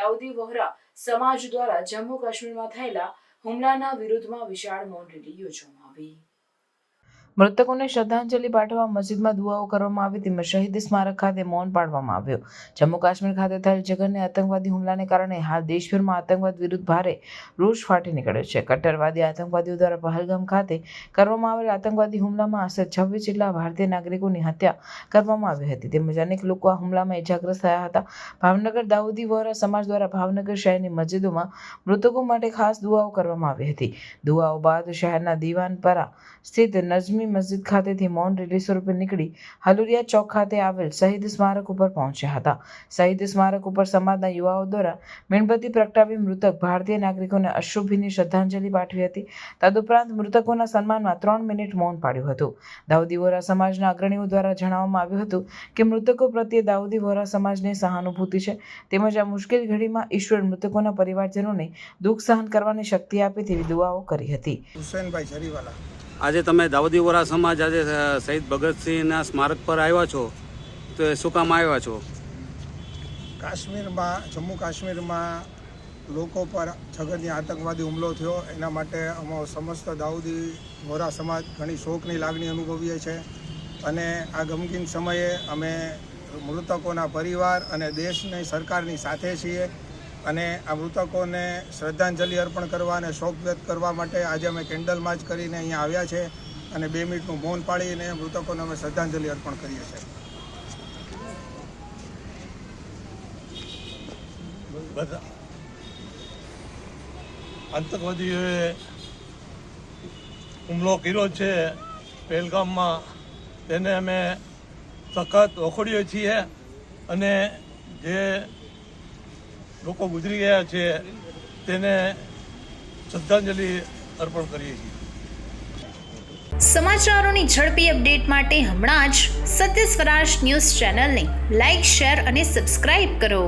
દાઉદી વોહરા સમાજ દ્વારા જમ્મુ કાશ્મીરમાં થયેલા હુમલાના વિરુદ્ધમાં વિશાળ મૌન રેલી યોજવામાં આવી. મૃતકોને શ્રદ્ધાંજલિ પાઠવવા મસ્જિદમાં દુઆઓ કરવામાં આવી તેમજ શહીદ સ્મારક ખાતે મૌન પાડવામાં આવ્યું. જમ્મુ કાશ્મીર ખાતે થયેલ જઘન્ય આતંકવાદી હુમલાને કારણે હાલ દેશભરમાં આતંકવાદ વિરુદ્ધ ભારે રોષ ફાટી નીકળ્યો છે. કટ્ટરવાદી આતંકવાદીઓ દ્વારા પહલગામ ખાતે કરવામાં આવેલ આતંકવાદી હુમલામાં આશરે છવ્વીસ જેટલા ભારતીય નાગરિકોની હત્યા કરવામાં આવી હતી. તેમજ અનેક લોકો આ હુમલામાં ઇજાગ્રસ્ત થયા હતા. ભાવનગર દાઉદી વોરા સમાજ દ્વારા ભાવનગર શહેરની મસ્જિદોમાં મૃતકો માટે ખાસ દુઆઓ કરવામાં આવી હતી. દુઆઓ બાદ શહેરના દીવાનપરા સ્થિત નજમી મસ્જિદ ખાતેથી મૌન રેલી સ્વરૂપે નીકળી હલુરિયા ચોક ખાતે આવેલ શહીદ સ્મારક ઉપર પહોંચ્યા હતા. શહીદ સ્મારક ઉપર સમાજના યુવાઓ દ્વારા મીણબત્તી પ્રગટાવી મૃતક ભારતીય નાગરિકોને અશ્રુભીની શ્રદ્ધાંજલિ પાઠવી હતી. તદુપરાંત મૃતકોના સન્માનમાં ત્રણ મિનિટ મૌન પાડ્યું હતું. દાઉદી વોરા સમાજના અગ્રણીઓ દ્વારા જણાવવામાં આવ્યું હતું કે મૃતકો પ્રત્યે દાઉદી વોરા સમાજને સહાનુભૂતિ છે. તેમજ આ મુશ્કેલ ઘડીમાં ઈશ્વર મૃતકોના પરિવારજનોને દુઃખ સહન કરવાની શક્તિ આપે તેવી દુઆઓ કરી હતી. હુસેનભાઈ જરીવાલા. આજે તમે દાઉદી વોરા સમાજ આજે શહીદ ભગતસિંહના સ્મારક પર આવ્યા છો. તો એ શું કામ આવ્યા છો? કાશ્મીરમાં, જમ્મુ કાશ્મીરમાં લોકો પર જગતની આતંકવાદી હુમલો થયો. એના માટે અમારો સમસ્ત દાઉદી વોરા સમાજ ઘણી શોકની લાગણી અનુભવીએ છે. અને આ ગમગીન સમયે અમે મૃતકોના પરિવાર અને દેશની સરકારની સાથે છીએ. અને આ મૃતકોને શ્રદ્ધાંજલિ અર્પણ કરવા અને શોક વ્યક્ત કરવા માટે આજે અમે કેન્ડલ માર્ચ કરીને અહીંયા આવ્યા છે અને બે મિનિટનું મૌન પાડીને મૃતકોને અમે શ્રદ્ધાંજલિ અર્પણ કરીએ છીએ. આતંકવાદીઓએ હુમલો કર્યો છે પહેલગામમાં. તેને અમે સખત વખોડીએ છીએ અને જે લોકો ગુજરી ગયા છે, તેને શ્રદ્ધાંજલિ અર્પણ કરીએ છીએ. સમાચારોની ઝડપી અપડેટ માટે હમણાં જ સત્ય સ્વરાજ ન્યૂઝ ચેનલને લાઇક શેર અને સબસ્ક્રાઇબ કરો.